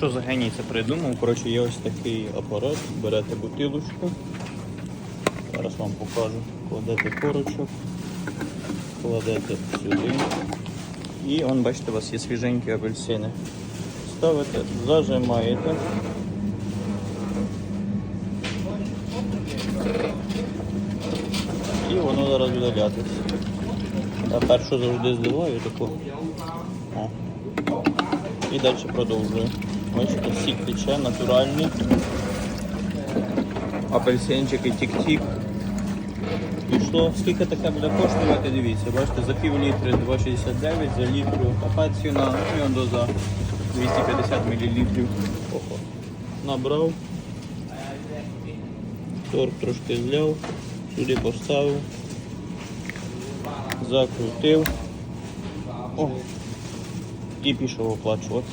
що за геній це придумав? Коротше, є ось такий апарат, берете бутилочку. Зараз вам покажу. Кладете корочок, кладете сюди. І он, бачите, у вас є свіженькі апельсини. Ставите, зажимаєте. І воно зараз буде лятися. Я першу завжди зливаю таку. І далі продовжую. Бачите, сік тече, натуральний. Апельсинчики тік-тік. Пішло. Скільки таке буде коштувати, дивіться, бачите, за пів літри 2,69, за літру така ціна, і он за 250 мл. Ого. Набрав. Торт трошки зляв, сюди поставив, закрутив. О, і пішов оплачувати.